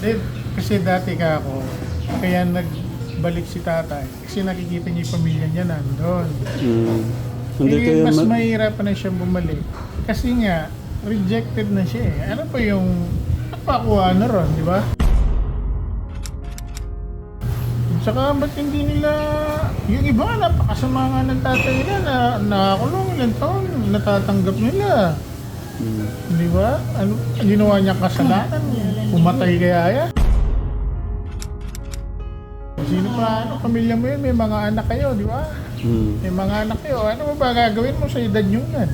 Eh, kasi dati ka ako, kaya nagbalik si tatay. Kasi nakikita niya yung pamilya niya nandun. Mm. Hindi Eh, kaya mas ma- mahirapan na siya bumalik. Kasi nga, rejected na siya eh. Ano pa yung napakuha na ron, di ba? Saka ba't hindi nila, yung iba napakasama nga ng tatay nila na nakakulong ilang taon, natatanggap nila. Mm. Di ba? Ano, ginawa niya kasalanan, pumatay kaya yan. Sino pa, ano, pamilya mo yun, may mga anak kayo, di ba? Mm. May mga anak kayo, ano ba ba gagawin mo sa edad nyo yan?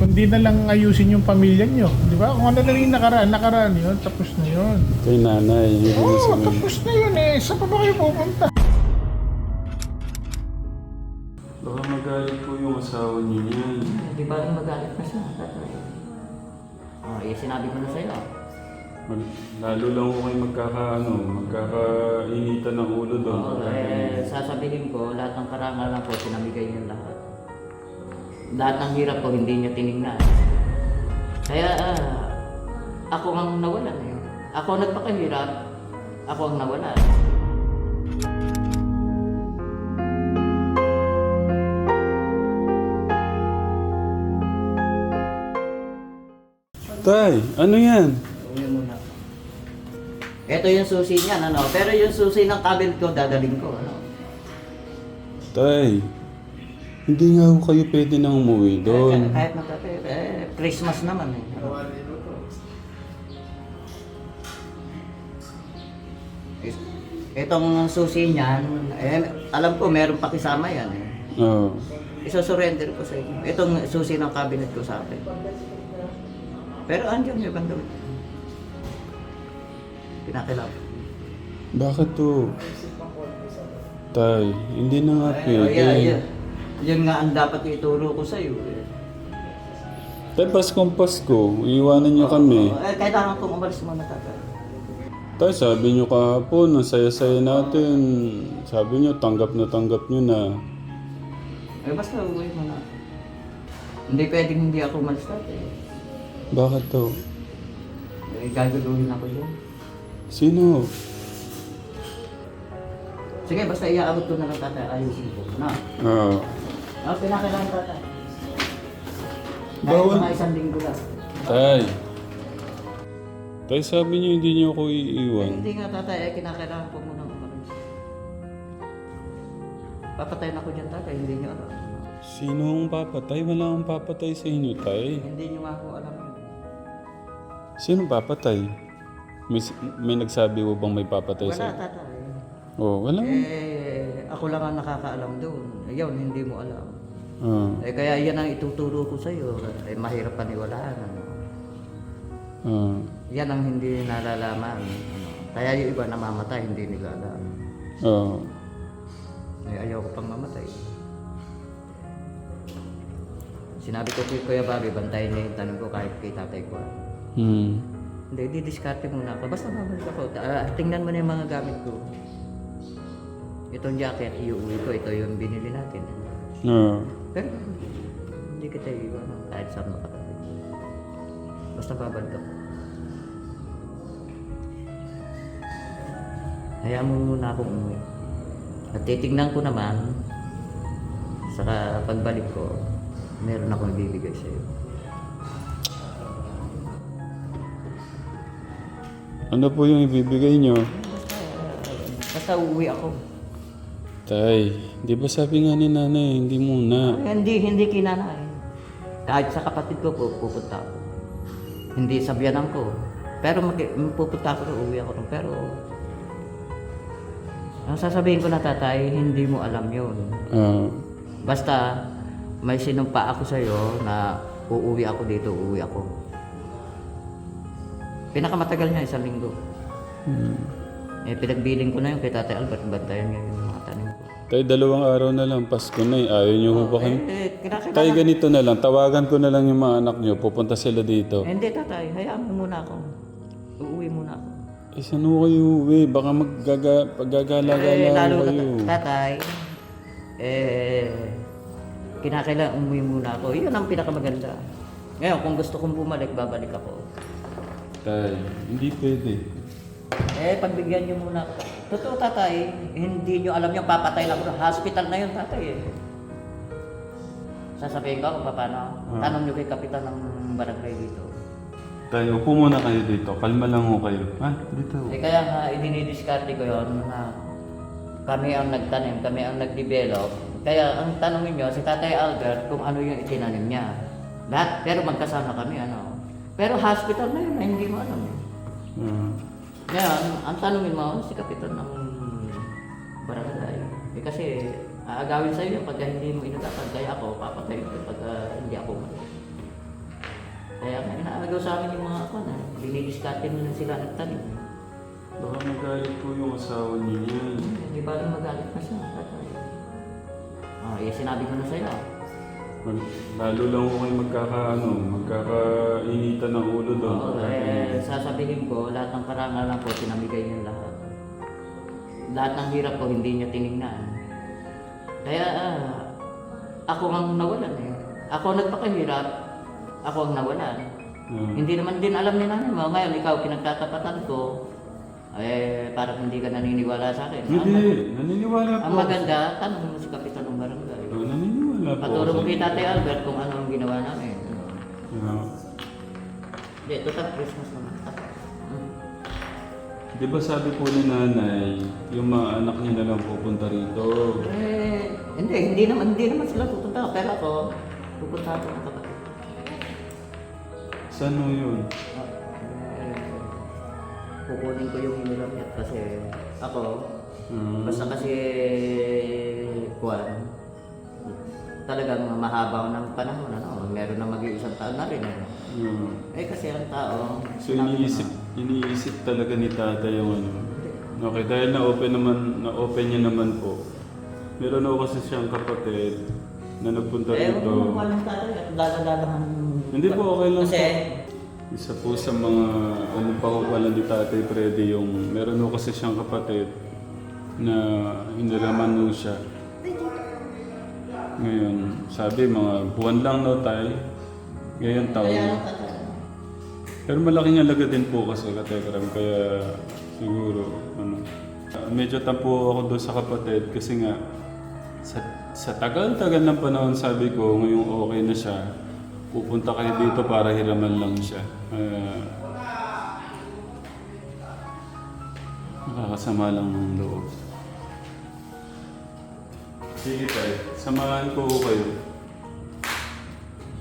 Kundi na lang ayusin yung pamilya nyo, di ba? Kung ano na rin nakaraan, nakaraan yun, tapos na yun. Kay nanay. Oo, oh, tapos na yun eh. Saan pa ba kayo pupunta? Baka magalit po yung asawa niyo niyan. Di ba rin magalit na siya? Oh, eh, sinabi ko na sa'yo. Mal- Lalo lang ko kayo magkakaano, magkakainitan ng ulo doon. Oo, eh, sasabihin ko, lahat ng karangalan ko, pinamigay niya lahat. Lahat ng hirap ko, hindi niya tinignan. Kaya, ah, ako ang nawalan eh. Ako ang nagpakahirap, ako ang nawalan. Tay, ano yan? Uwi muna. Ito yung susi niyan, ano? Pero yung susi ng cabinet ko, dadaling ko, ano? Tay, hindi nga ho kayo pwede nang umuwi doon. Kahit, kahit tatay, eh, Christmas naman eh. Ano? Itong susi niyan, eh, alam ko meron pakisama yan eh. Oo. Isa-surrender ko sa inyo. Itong susi ng cabinet ko sa akin. Pero andyan yung damit. Pinakilap. Bakit to? Tay, hindi na nga pwede. ay, ay, ay. Yun nga ang dapat ituro ko sa iyo. Eh. Tay, Paskong Pasko, iiwanan niyo kami. Eh, kailangan kong umalis muna tatay. Tay, sabi niyo kahapon, ang saya-saya natin. Sabi niyo, tanggap na tanggap niyo na. Eh, basta uwi mo na. Hindi pwedeng hindi ako umalis tatay. Bakit to? Eh, gaguluhin ako dyan. Sino? Sige, basta iaabot ko na lang tatay. Ayusin ko. Na. Ah, Ah, pinakailangan tatay. Kahit Bawal- mga isang linggo lang. tay. Tay, sabi niyo hindi niyo ako iiwan. Hindi nga tatay, eh, kinakailangan ko muna umalis. Papatayin ako dyan tatay, hindi nyo alam. Sino ang papatay? Wala akong papatay sa inyo, tay. Hindi nga ako alam yun. Sino papatay? May, may nagsabi mo bang may papatay Wala sa tatay. Oh, wala. Eh, ako lang ang nakakaalam doon. Ayun, hindi mo alam. Ah, Eh, kaya yan ang ituturo ko sa'yo. Eh, mahirap paniwalaan. Ano. ah. Yan ang hindi nalalaman. Ano. Kaya yung iba namamatay, hindi nila alam. Ah. Eh, ayaw ko pang mamatay. Sinabi ko kay Kuya Bobby, bantayan niya yung tanong ko kahit kay tatay ko. Hmm. Hindi, di-discarte muna ako. Basta babalik ako. Ah, tingnan mo na yung mga gamit ko. Itong jacket, iuwi ko. Ito yung binili natin. Ah. Pero hindi kita iiwan kahit saan makarating. Basta babalik ako. Hayaan mo muna akong umuwi. At titignan ko naman, saka pagbalik ko, meron akong ibibigay sa Ano po yung ibibigay nyo? Basta, uuwi ako. Tay, di ba sabi nga ni nanay, hindi muna. Ay, hindi, hindi kinanay. Kahit sa kapatid ko, pu- pupunta ako. Hindi sa biyanan ko. Pero mag, pupunta ako, uwi ako. Pero, ang sasabihin ko na tatay, hindi mo alam yun. Ah. Basta, may sinumpa ako sa'yo na uuwi ako dito, uuwi ako. Pinakamatagal niya, isang linggo. Hmm. Eh, pinagbiling ko na yun kay Tatay Albert, bantayan niya yung mga tanim ko. Tay, dalawang araw na lang, Pasko na eh. Ayaw nyo ba kami? Eh, kinakailangan. Tay, ganito na lang. Tawagan ko na lang yung mga anak nyo. Pupunta sila dito. Eh, hindi, tatay. Hayaan mo muna ako. Uuwi muna ako. Eh, saan ho kayo uwi? Baka maggaga, paggagala-gala Eh, lalo na, kayo. tatay, eh, kinakailangan umuwi muna ako. Yun ang pinakamaganda. Ngayon, kung gusto kong bumalik, babalik ako. Tay, hindi pwede. Eh, pagbigyan niyo muna. Totoo tatay, hindi niyo alam yung papatay lang ako. Hospital na yun tatay eh. Sasabihin ko kung paano. Ah. Tanong niyo kay kapitan ng barangay dito. Tayo, upo muna kayo dito. Kalma lang ho kayo. Ha? Dito. Eh kaya nga, idinidiskarte ko yun na kami ang nagtanim, kami ang nag-develop. Kaya ang tanongin nyo, si Tatay Albert, kung ano yung itinanim niya. Lahat, pero magkasama kami, ano. Pero hospital na yun, na hindi mo alam. Ah. Ngayon, ang tanongin mo, si Kapitan ng barangay. Eh kasi, aagawin sa'yo yan pagka hindi mo inutapan. Kaya ako, papatayin ko pagka hindi ako mali. Kaya nga, inaagaw sa amin yung mga ako na, dinidiskarte mo na sila nagtanim. Baka magalit po yung asawa niyo yan. Hindi ba rin magalit na siya? tatay? Oh, eh, sinabi ko na sa'yo. Mag- lalo lang ko kayo magkaka, ano, magkakainitan ng ulo doon. Oo, eh, sasabihin ko, lahat ng karangalan ko, pinamigay niya lahat. Lahat ng hirap ko, hindi niya tinignan. Kaya, ah, ako ang nawalan eh. Ako nagpakahirap, ako ang nawalan. Ah. Hindi naman din alam ni nanay mo. Ngayon, ikaw, pinagtatapatan ko, eh, parang hindi ka naniniwala sa akin. Ang, Hindi, naniniwala po. ang maganda, tanong mo si Kapitan ng Barangay. Naniniwala po. Paturo mo kay Tatay Albert kung ano ang ginawa namin. Ah. Hindi, total Christmas naman. Hmm. Di ba sabi po ni nanay, yung mga anak niya na lang pupunta rito. Eh, hindi, hindi naman, hindi naman sila pupunta. Pero ako, pupunta ako ng kapatid. Saan ho yun? Ah, eh, kukunin ko yung niya kasi ako, Ah. basta kasi, kuwan, talagang mahaba ng panahon, ano, meron na mag-iisang taon na rin, ano. Ah. Eh kasi ang tao, So iniisip, iniisip talaga ni tata yung ano. Okay, dahil na-open naman, na-open niya naman po. Meron ako kasi siyang kapatid na nagpunta na, eh, rito. kung walang tatay, at daladalahan. Hindi po, okay lang Kasi, Isa po sa mga ano pa ko pala ni Tatay Freddy yung meron ko kasi siyang kapatid na hiniraman nung siya. Ngayon, sabi mga buwan lang no tayo. Ngayon taon. Pero malaking halaga din po kasi katekram kaya siguro ano. medyo tampo ako doon sa kapatid kasi nga sa, sa tagal-tagal ng panahon sabi ko ngayong okay na siya pupunta kayo dito para hiraman lang siya. Ah, nakakasama lang ng loob. Sige tayo, samahan ko kayo.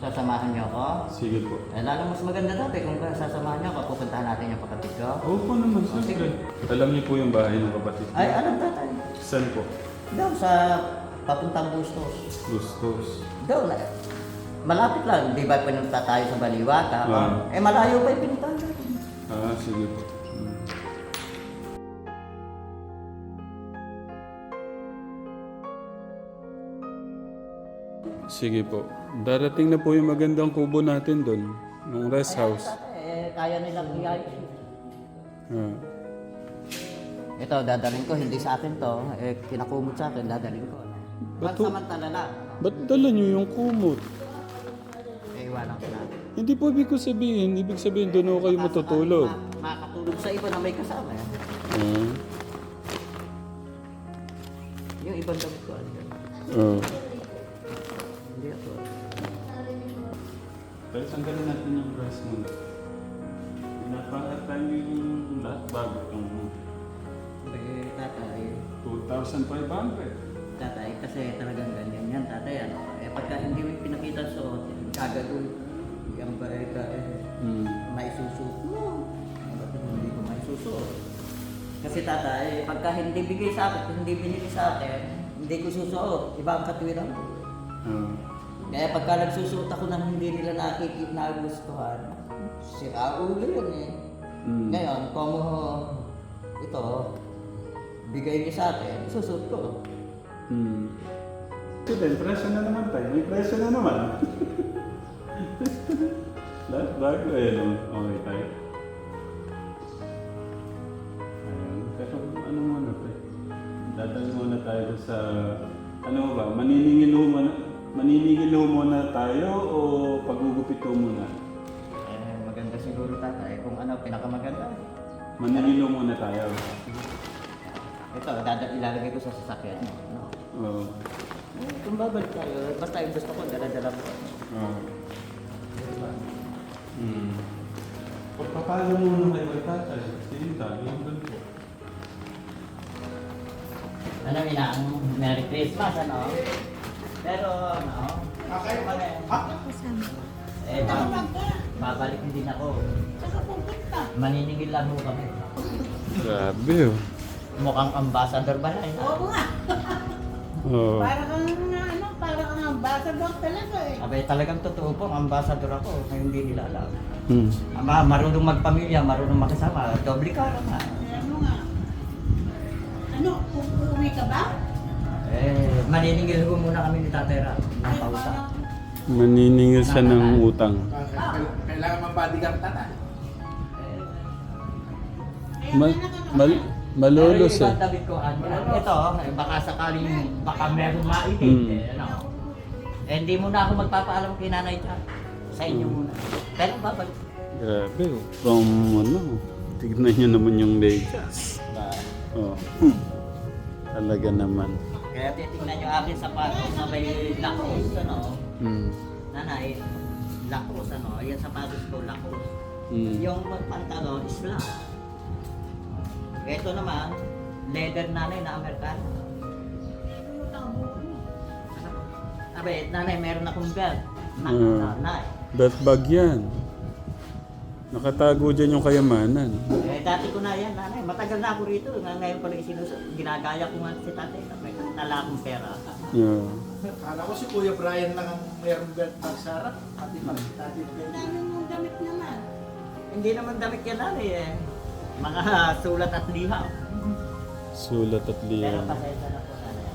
sasamahan niyo ako. Sige po. Eh, lalo mas maganda dati kung sasamahan niyo ako, pupuntahan natin yung kapatid ko. Opo naman, siyempre. Alam niyo po yung bahay ng kapatid ko. Ay, alam tatay. Saan po? Doon sa papuntang Bustos. Gustos. Doon na. Malapit lang, di ba pinunta tayo sa Baliwata? Ah. Eh, malayo pa yung pinuntahan natin. Ah, sige po. Sige po. Darating na po yung magandang kubo natin doon. Nung rest house. Eh, kaya nilang iayos. Ah. Ito, dadalhin ko, hindi sa akin to. Eh, kinakumot sa akin, dadalhin ko. Ba't to- Pansamantala lang. Ba't dala niyo yung kumot? Eh, iwanan ko na. Hindi po ibig ko sabihin. Ibig sabihin doon ako kayo matutulog. Ma- makatulog sa iba na may kasama. Eh. Ah. Yung ibang damit ko, ano yun? Ah. Pero tanggalin natin yung brass muna. Pinapahatan yung lahat bago itong Eh, tatay, 2,500. tatay, kasi talagang ganyan yan, tatay, ano. Eh, pagka hindi mo pinakita sa kagagawin, yung bareka, eh, Hmm. maisusuot mo. Ba't hindi ko maisusuot? Kasi tatay, pagka hindi bigay sa akin, hindi binili sa akin, hindi ko susuot. Iba ang katwiran ko. Ah. Kaya pagka nagsusuot ako ng hindi nila nakikita na gustuhan, sira ulo yun eh. Hmm. Ngayon, kung ito, bigay niyo sa akin, susuot ko. Hmm. Ito din, presyo na naman tayo. May presyo na naman. Lahat bago eh? Okay tayo. Ayan. Pero ano muna tayo? Dadal muna tayo sa... Ano ba? Maniningil ho muna, maniningil ho muna tayo o pagugupit ho muna? Eh, maganda siguro tatay kung ano, pinakamaganda. Manililo muna tayo. Ito, dada, ilalagay ko sa sasakyan. No? Oo. Eh, Kung babalik tayo, basta yung gusto ko, dala-dala ko. Oo. Hmm. Pagpapalo muna kayo kay tatay. Sinta, yung doon po. Ano yun ang Merry Christmas, ano? Pero, ano? Okay. Eh, babalik din ako. Maniningil lang ho kami. Grabe oh. Mukhang ambassador ba na yun? Oo nga. Oo. Para kang ano, para kang ambassador talaga eh. Abay, talagang totoo po, ambassador ako, na hindi nila alam. Hmm. Ama, marunong magpamilya, marunong makisama, doble ka nga. Eh, Ano nga? Ano, uuwi ka ba? Eh, maniningil ko muna kami ni Tatay Ram, ng Ay, pausa. parang- Maniningil siya ng utang. Kailangan mabodyguard tata. Kaya Mal, mal, malolos Pero yung eh. ibang damit ko, ano, ito, eh, baka sakaling, baka meron maibig, Hmm. eh, ano. Eh, hindi muna ako magpapaalam kay Nanay Chan. Sa inyo Hmm. muna. Pero babalik. Grabe oh. From ano, tignan niyo naman yung Vegas. Oh. Hmm. Talaga naman. Kaya titingnan nyo akin sapatos na may lakos, ano. Hmm. Nanay, lakos, ano. Yan sapatos ko, lakos. Hmm. Yung pantalon, islam. Ito naman, leather nanay na Amerikano. Abe, nanay, meron akong belt. Na, nanay. Belt bag yan. Nakatago dyan yung kayamanan. Eh, dati ko na yan, nanay. Matagal na ako rito. Nga- Ngayon ko lang sinus... Ginagaya ko nga si tatay na tala akong pera. Yeah. Kala ko si Kuya Brian lang ang mayroong belt pag sarap. Pati pag dati Ang dami mong damit naman. Hindi naman damit yan, nanay eh. Mga sulat at liham. Sulat at Pero liyan. pasensya na po, nanay.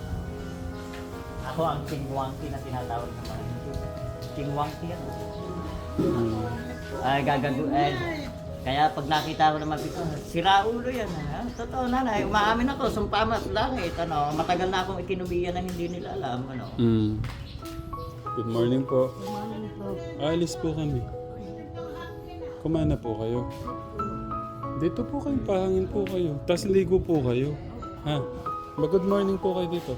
Ako ang King Wangki na tinatawag ng mga Hindi. King Wangki ako. Hmm. Ay, gagago, eh. Kaya pag nakita ko naman ito, sira ulo yan. Ha? Totoo nanay, umaamin ako, sumpamat langit. Ano, matagal na akong ikinubiyan na hindi nila alam. Ano. Hmm. Good morning po. Alis po kami. Kumana po kayo. Dito po kayo, pahangin po kayo. Tapos ligo po kayo. Ha? Mag-good morning po kayo dito.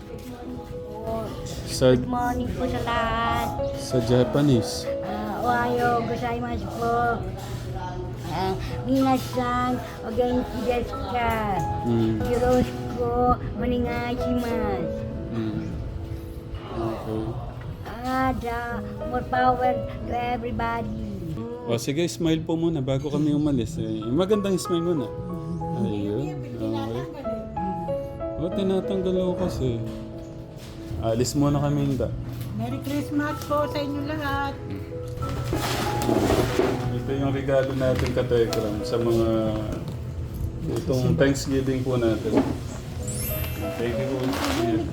Sa, Good morning po sa lahat. sa Japanese. Ah, ohayo gozaimasu po. Ah, minasan, o genki desu ka? Hmm. Yoroshiku onegaishimasu. Hmm. Okay. Ah, the more power to everybody. O sige, smile po muna bago kami umalis. Eh, magandang smile muna. Ayun. Okay. O, tinatanggal ako kasi. Alis muna kami, Inda. Merry Christmas po sa inyo lahat. Ito yung regalo natin ka Telegram sa mga itong Thanksgiving po natin. Thank you po. Yeah.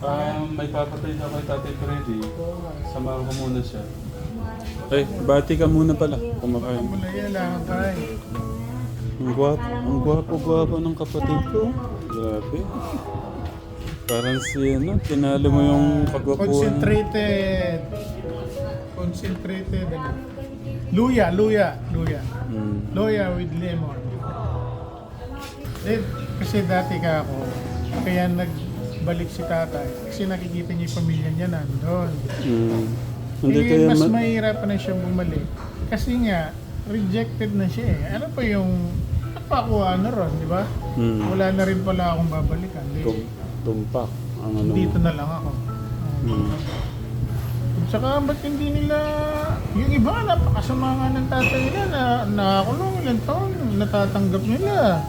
Ah, may papatay na kay Tatay Freddy. Samahan ko muna siya. Ay, bati ka muna pala. Kumakain. Mula yan lang tayo. Ang gwapo, ang gwapo-gwapo ng kapatid ko. Grabe. Parang si ano, tinalo mo yung kagwapuan. Concentrated. Concentrated. ano. Luya, luya, luya. Hmm. Luya with lemon. Eh, kasi dati ka ako, kaya nagbalik si tatay. Kasi nakikita niya yung pamilya niya nandun. Hmm. Hindi eh, mas ma- mahirapan na siya bumalik. Kasi nga, rejected na siya eh. Ano pa yung, ano pa ako ano ron, di ba? Hmm. Wala na rin pala akong babalikan. Tum- tumpak. Ang ano dito na lang ako. Hmm. At saka ba't hindi nila, yung iba napakasama nga ng tatay nila na nakakulong ilang taon, natatanggap nila.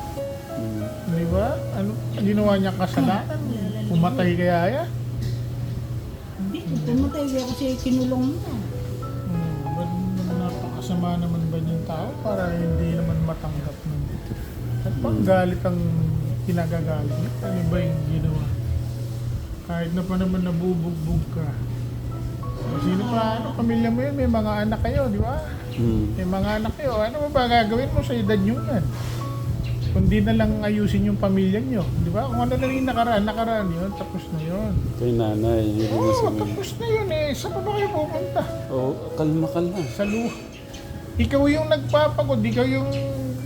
Hmm. Di ba? Ano, ginawa niya kasalanan. Pumatay kaya ya? Hindi, pumatay ko kasi kinulong mo. Hmm, ba't naman napakasama naman ba yung tao para hindi naman matanggap nun? At pag galit ang kinagagalit niya, ano ba yung ginawa? Kahit na pa naman nabubugbog ka. Sino pa, ano, pamilya mo yun, may mga anak kayo, di ba? Hmm. May mga anak kayo, ano ba ba gagawin mo sa edad nyo yan? Kundi na lang ayusin yung pamilya nyo, di ba? Kung ano na rin nakaraan, nakaraan yun, tapos na yun. Kay nanay. Hindi Oo, na sa tapos na yun eh. Saan pa ba kayo pupunta? Oh, kalma ka lang. Sa luha. Ikaw yung nagpapagod, ikaw yung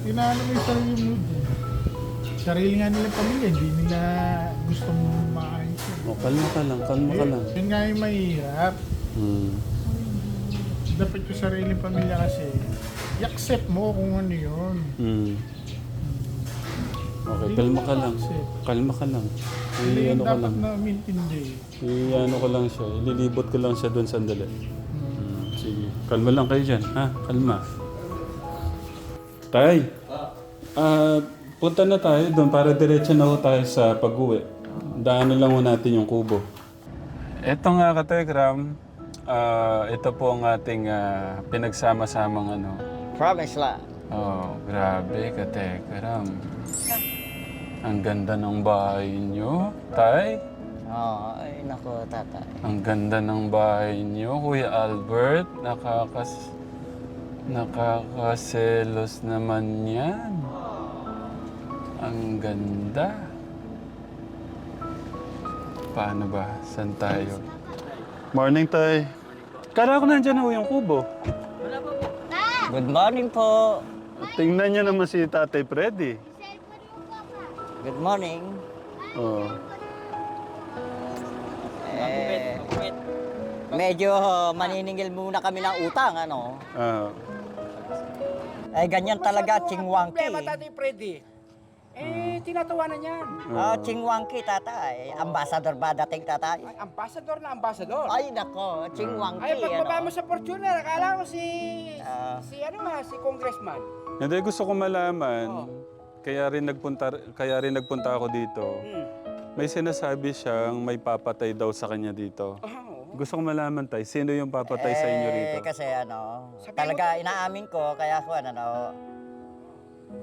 inaano mo yung sarili mo. Sarili nga nila pamilya, hindi nila gustong maayos. yun. O, kalma ka lang, kalma ka lang. Yun nga yung mahirap. Hmm. Dapat yung sarili pamilya kasi, i-accept mo kung ano yun. Hmm. Okay, kalma ka lang. Kalma ka lang. Hindi I, yung ano ka dapat lang. na mintindi. I, ano ko lang siya. Ililibot ko lang siya doon sandali. Hmm, sige. Kalma lang kayo dyan, ha? Kalma. Tay. Ah, punta na tayo doon para diretso na ho tayo sa pag-uwi. Daanan lang ho natin yung kubo. Ito nga ka, Tegram. Ah, ito po ang ating ah, pinagsama-samang ano. Promise la. Oh, grabe ka, Tegram. Ang ganda ng bahay niyo, Tay. Oo, ay nako tatay. Ang ganda ng bahay niyo, Kuya Albert. Nakakas... Nakakaselos naman yan. Ang ganda. Paano ba? San tayo? Morning, Tay. Kala ko nandyan na yung kubo. Good morning po. Tingnan niyo naman si Tatay Freddy. Good morning. Oh. Eh, medyo maniningil muna kami ng utang, ano? Ah. Eh, ganyan talaga, chingwangki. Problema, Tatay Freddy. Eh, tinatawanan yan. Ah, chingwangki, tatay. Ambassador ba dating tatay? Ay, ambassador na ambassador. Ay, nako, chingwangki, Ay, pagbaba mo ano? sa Fortuner, akala ko si... Ah. si ano nga, si congressman. Hindi gusto ko malaman. Kaya rin nagpunta kaya rin nagpunta ako dito. Hmm. May sinasabi siyang may papatay daw sa kanya dito. Ah, oo. Gusto ko malaman tay, sino yung papatay sa inyo rito? Eh, kasi ano, Sabi talaga inaamin ko, kaya ako ano, no,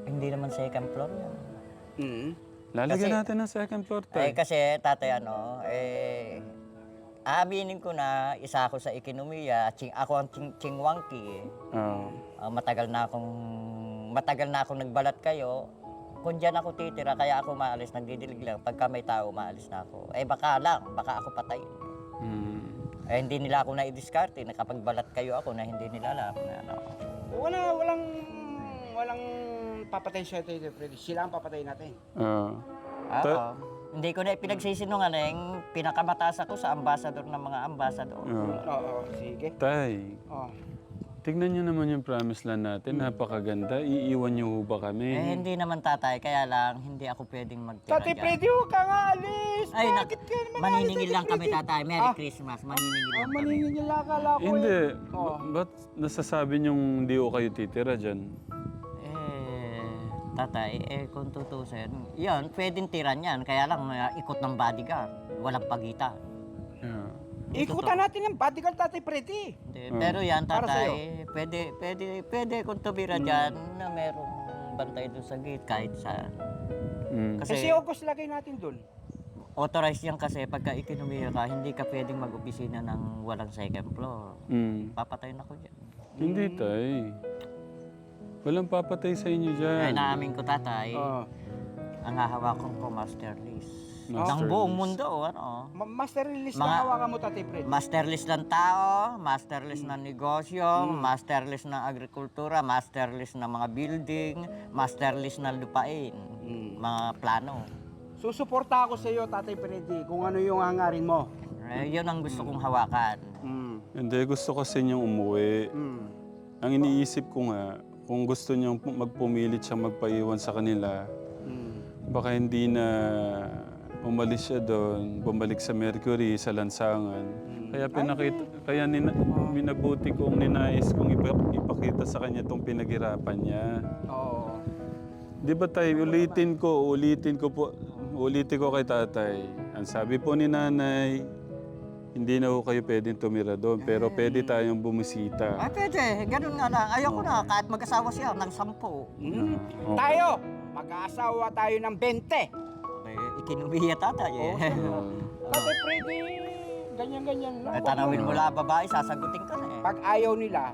hindi naman second floor yan. Hmm. Lalagyan kasi- natin ng second floor Eh, tay. kasi tatay ano, eh, aaminin ko na isa ako sa ikinumiya, ching, ako ang ching, chingwangki. eh. Oh. Ah, matagal na akong matagal na akong nagbalat kayo. Kung diyan ako titira, kaya ako maalis, nagdidilig lang. Pagka may tao, maalis na ako. Eh baka lang, baka ako patayin. Hmm. Eh hindi nila ako na-discarte, nakapagbalat kayo ako na hindi nila alam na ano. Wala, walang... Walang papatay siya, Tatay Freddy. Sila ang papatay natin. Ah. Oo. Ta- hindi ko na pinagsisinungaling, pinakamataas ako sa ambassador ng mga ambassador. Ah. Oo, sige. Tay, Oh. tignan niyo naman yung promise land natin. Napakaganda. Iiwan niyo ho ba kami? Eh hindi naman tatay, kaya lang hindi ako pwedeng magtira Tatay dyan. Freddy, huwag ka nga alis. Ay, nak- Bakit ka naman maniningil alis, lang Tatay kami Freddy? tatay. Merry Ah. Christmas, maniningil Oh, lang kami. maniningil lang akala ko Hindi. eh. Oh. Ba- Ba't nasasabi niyong hindi ko kayo titira dyan? Tatay, eh kung tutusin, yun, pwedeng tiran yan. Kaya lang, uh, ikot ng bodyguard. Walang pagitan. Yeah. Ikutan natin ng bodyguard, Tatay Freddy. Hindi, Hmm. Pero yan, Para tatay, pwede, pwede, pwede kung tumira dyan na merong bantay doon sa gate kahit saan. Mm. Kasi Kasi August lagay natin doon. authorized yan kasi pagka ikinumira ka, hindi ka pwedeng mag-opisina ng walang second floor. Mm. Papatayin ako dyan. Hindi, tay. Walang papatay sa inyo dyan. Ay, naamin ko tatay, Oh. ang hahawakan ko master list. Master ng buong list. mundo, ano? Ma- master release Mga- na hawakan mo, Tatay Freddy. Master list ng tao, master list ng negosyo, Hmm. master list ng agrikultura, master list ng mga building, master list ng lupain, Hmm. mga plano. Susuporta ako sa iyo, Tatay Freddy, kung ano yung hangarin mo. Eh, yun ang gusto kong hawakan. Mm. Hindi, gusto kasi niyong umuwi. Mm. Ang iniisip ko nga, kung gusto niyang pu- magpumilit siya magpaiwan sa kanila, Mm. baka hindi na umalis siya doon, bumalik sa Mercury, sa lansangan. Kaya pinakita, kaya nina, minabuti kong ninais kong ipa- ipakita sa kanya itong pinaghirapan niya. Oo. Di ba tayo, ulitin ko, ulitin ko po, ulitin ko kay tatay. Ang sabi po ni nanay, hindi na ho kayo pwedeng tumira doon, pero pwede tayong bumisita. Ay, pwede. Ganun nga lang. Ayoko na. Kahit mag-asawa siya ng sampu. Mm. Okay. Tayo, mag-aasawa tayo ng 20. Eh, ikinumiya tatay eh. Tatay Freddy, ganyan-ganyan lang. Eh, tanawin mo lang babae, sasagutin ka na eh. Pag ayaw nila,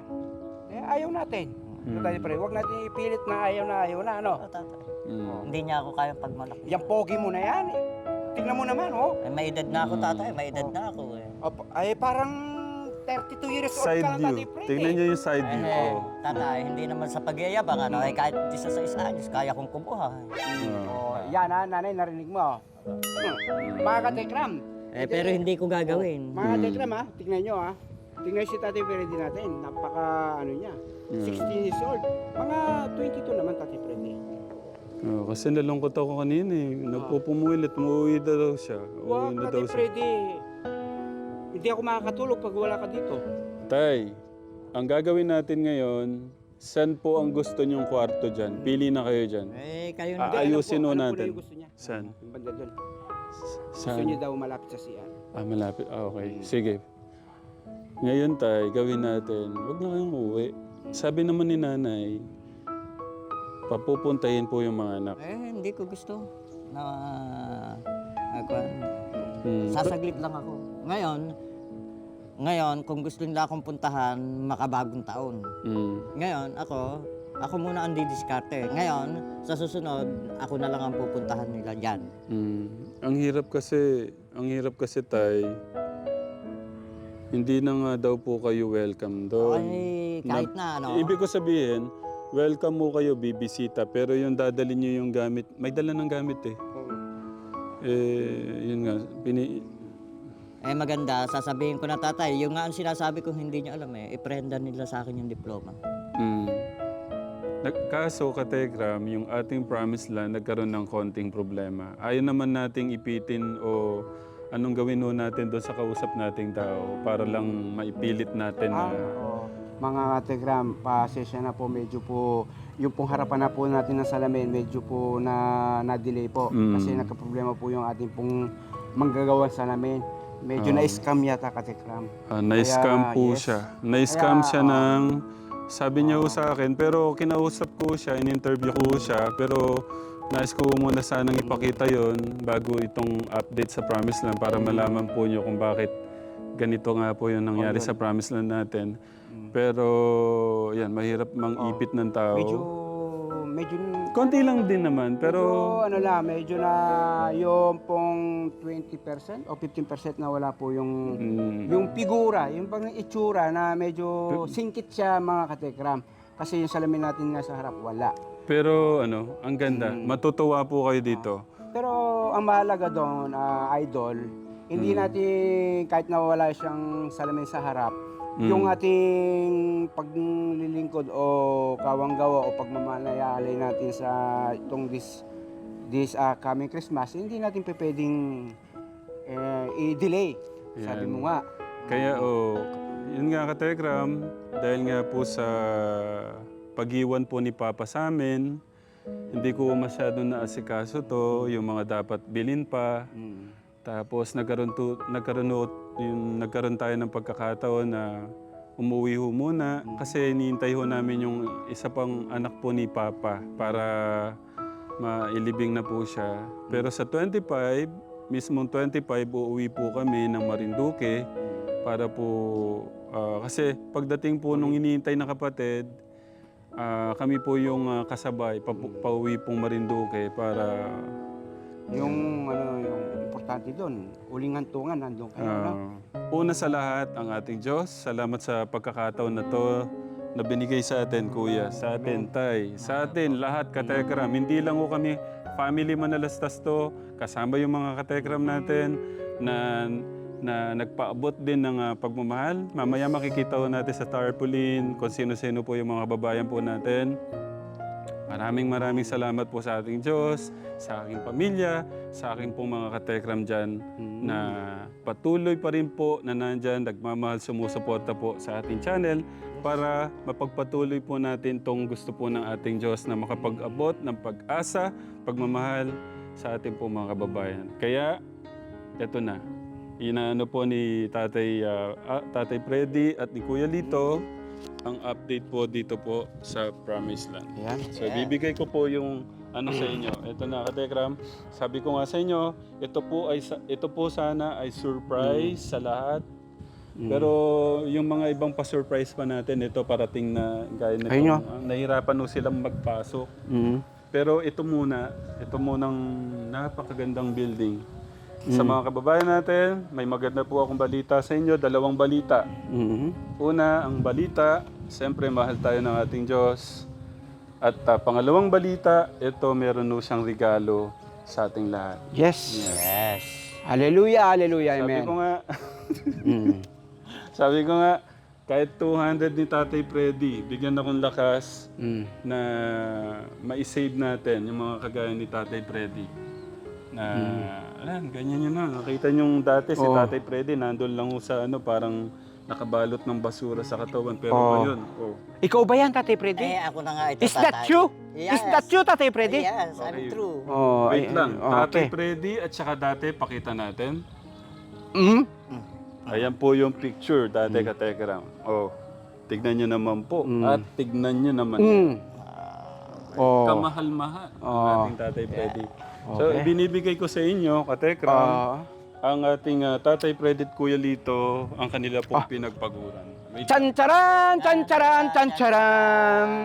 eh ayaw natin. Mm. Tatay Freddy, huwag natin ipilit na ayaw na ayaw na, ano? Oh, tatay. Mm. Hindi niya ako kayang pagmalaki. Yung pogi mo na yan. eh. Tingnan mo naman, oh. Eh, may edad na ako tatay. May edad na ako eh. Opo, ay parang 32 years old Side ka lang, view. Tingnan niyo yung side view. Eh, Oh. tatay, hindi naman sa pagyayabang, ano, eh, kahit isa sa isa anyos, kaya kong kumuha. Oh, yan ha, nanay, narinig mo. Hmm. Mga katekram. Eh, pero hindi ko gagawin. Mga katekram ha, tingnan nyo ha. Tingnan si Tatay Freddy natin. Napaka, ano niya, 16 years old. Mga 22 naman, Tatay Freddy. Oh, kasi nalungkot ako kanina eh. Nagpupumulit, umuwi na daw siya. Wow, Uuwi na daw Tatay siya. Freddy. Hindi ako makakatulog pag wala ka dito. Tay, ang gagawin natin ngayon, saan po ang gusto niyong kwarto dyan? Pili na kayo dyan. Eh, kayo Ah, na. ayusin alam ko, ho alam ko na natin. yung gusto niya. Saan? Yung banda doon. Gusto Saan? niya daw malapit sa CR. Ah, malapit. Ah, okay. Sige. Ngayon, tay, gawin natin. Huwag na kayong uwi. Sabi naman ni nanay, papupuntahin po yung mga anak. Eh, hindi ko gusto. Na, nagkuhan. Hmm. Sasaglit lang ako. Ngayon, ngayon, kung gusto nila akong puntahan, makabagong taon. Hmm. Ngayon, ako, ako muna ang didiskarte. Ngayon, sa susunod, ako na lang ang pupuntahan nila dyan. Mm. Ang hirap kasi, ang hirap kasi tay, hindi na nga daw po kayo welcome doon. Ay, kahit na, ano. Ibig ko sabihin, welcome mo kayo, bibisita, pero yung dadali niyo yung gamit, may dala ng gamit eh. Eh, yun nga, pini, Eh maganda, sasabihin ko na tatay, yung nga ang sinasabi kong hindi niya alam eh, iprenda nila sa akin yung diploma. mm. Kaso, Kategram, yung ating promised land nagkaroon ng konting problema. Ayaw naman nating ipitin o anong gawin ho natin doon sa kausap nating tao para lang maipilit natin na... Ah, oo. Mga katekram, pasensya na po, medyo po, yung pong harapan na po natin ng salamin, medyo po na na-delay po. Mm. Kasi nagka-problema po yung ating pong manggagawang salamin. Medyo na-scam yata katekram. Ah, na-scam Kaya, po yes. siya. Na-scam siya oo. ng... Sabi niya ho sa akin, pero kinausap ko siya, in-interview ko siya, pero nais ko muna sanang ipakita yon bago itong update sa Promised Land para malaman po niyo kung bakit ganito nga po yung nangyari sa Promised Land natin. Pero, yan, mahirap mang ipit ng tao. Medyo, medyo, Konti lang din naman, pero... medyo ano lang, medyo na yung pong 20% o 15% na wala po yung Mm, Yung figura, yung pang itsura na medyo singkit siya mga katekram. Kasi yung salamin natin nga sa harap, wala. pero ano, ang ganda. Mm. Matutuwa po kayo dito. Pero ang mahalaga doon, ah, idol, hindi Mm. natin kahit nawala siyang salamin sa harap, Mm. yung ating paglilingkod o kawanggawa o pagmamalayalay natin sa itong this this ah, coming Christmas, hindi natin pe pwedeng eh, i-delay. Sabi mo nga. Kaya oh, yun nga ka-Telegram, dahil nga po sa pag-iwan po ni Papa sa amin, hindi ko masyado naasikaso to, yung mga dapat bilin pa. Mm. Tapos nagkaroon, to, nagkaroon, yung, nagkaroon tayo ng pagkakataon na umuwi ho muna kasi hinihintay ho namin yung isa pang anak po ni Papa para mailibing na po siya. Pero sa 25, mismong 25, uuwi po kami ng Marinduque para po, ah, kasi pagdating po nung hinihintay na kapatid, ah, kami po yung ah, kasabay, pa, pauwi pong Marinduque para Yung ano yung importante doon, uling hantungan nandun kayo, no? Ah, una sa lahat, ang ating Diyos, salamat sa pagkakataon na to na binigay sa atin, Kuya, sa atin, Tay, sa atin, lahat, katekram. Hindi lang ko kami family manalastas to, kasama yung mga katekram natin na na nagpaabot din ng ah, pagmamahal. Mamaya makikita natin sa tarpaulin kung sino-sino po yung mga babayan po natin. Maraming maraming salamat po sa ating Diyos, sa aking pamilya, sa aking pong mga katekram dyan na patuloy pa rin po na nandyan, nagmamahal, sumusuporta po sa ating channel para mapagpatuloy po natin tong gusto po ng ating Diyos na makapag-abot ng pag-asa, pagmamahal sa ating po mga kababayan. Kaya, eto na. Inaano po ni Tatay, ah, Tatay Freddy at ni Kuya Lito ang update po dito po sa Promised Land. Ayan. So, bibigay ko po yung ano sa inyo. Ito na, Katekram. Sabi ko nga sa inyo, ito po, ay, ito po sana ay surprise sa lahat. Pero yung mga ibang pa-surprise pa natin, ito parating na gaya nito. Ayun. Ah, nahirapan no silang magpasok. Mm. Pero ito muna, ito munang napakagandang building sa mga kababayan natin, may maganda po akong balita sa inyo, dalawang balita. Mhm. Una, ang balita, siyempre mahal tayo ng ating Diyos. At ah, pangalawang balita, ito meron no siyang regalo sa ating lahat. Yes. Yes. Hallelujah, hallelujah, Sabi amen. ko nga, Mm. sabi ko nga, kahit 200 ni Tatay Freddy, bigyan akong lakas Mm. na ma-save natin yung mga kagaya ni Tatay Freddy. Na, ayan, ganyan yun na. Nakita nyo dati si Oo. Tatay Freddy, nandun lang ho sa ano, parang nakabalot ng basura sa katawan. Pero Oo. ngayon, oh, Ikaw ba yan, Tatay Freddy? Eh, ako na nga ito, Is that tatay. you? Yes. Is that you, Tatay Freddy? Yes, I'm Okay. true. Oh, wait ay- lang. ay- Tatay okay. Freddy at saka dati, pakita natin. Mm? Ayan po yung picture, dati katekram. Oh, tignan nyo naman po. Mm. At tignan nyo naman. Mm. Oh. Kamahal-mahal ang Oh. ating Tatay Freddy. So, Okay. binibigay ko sa inyo, katekram, Ah. ang ating ah, Tatay Freddy at Kuya Lito, ang kanila pong pinagpaguran. Wait Chan charan, chan charan, chan charan.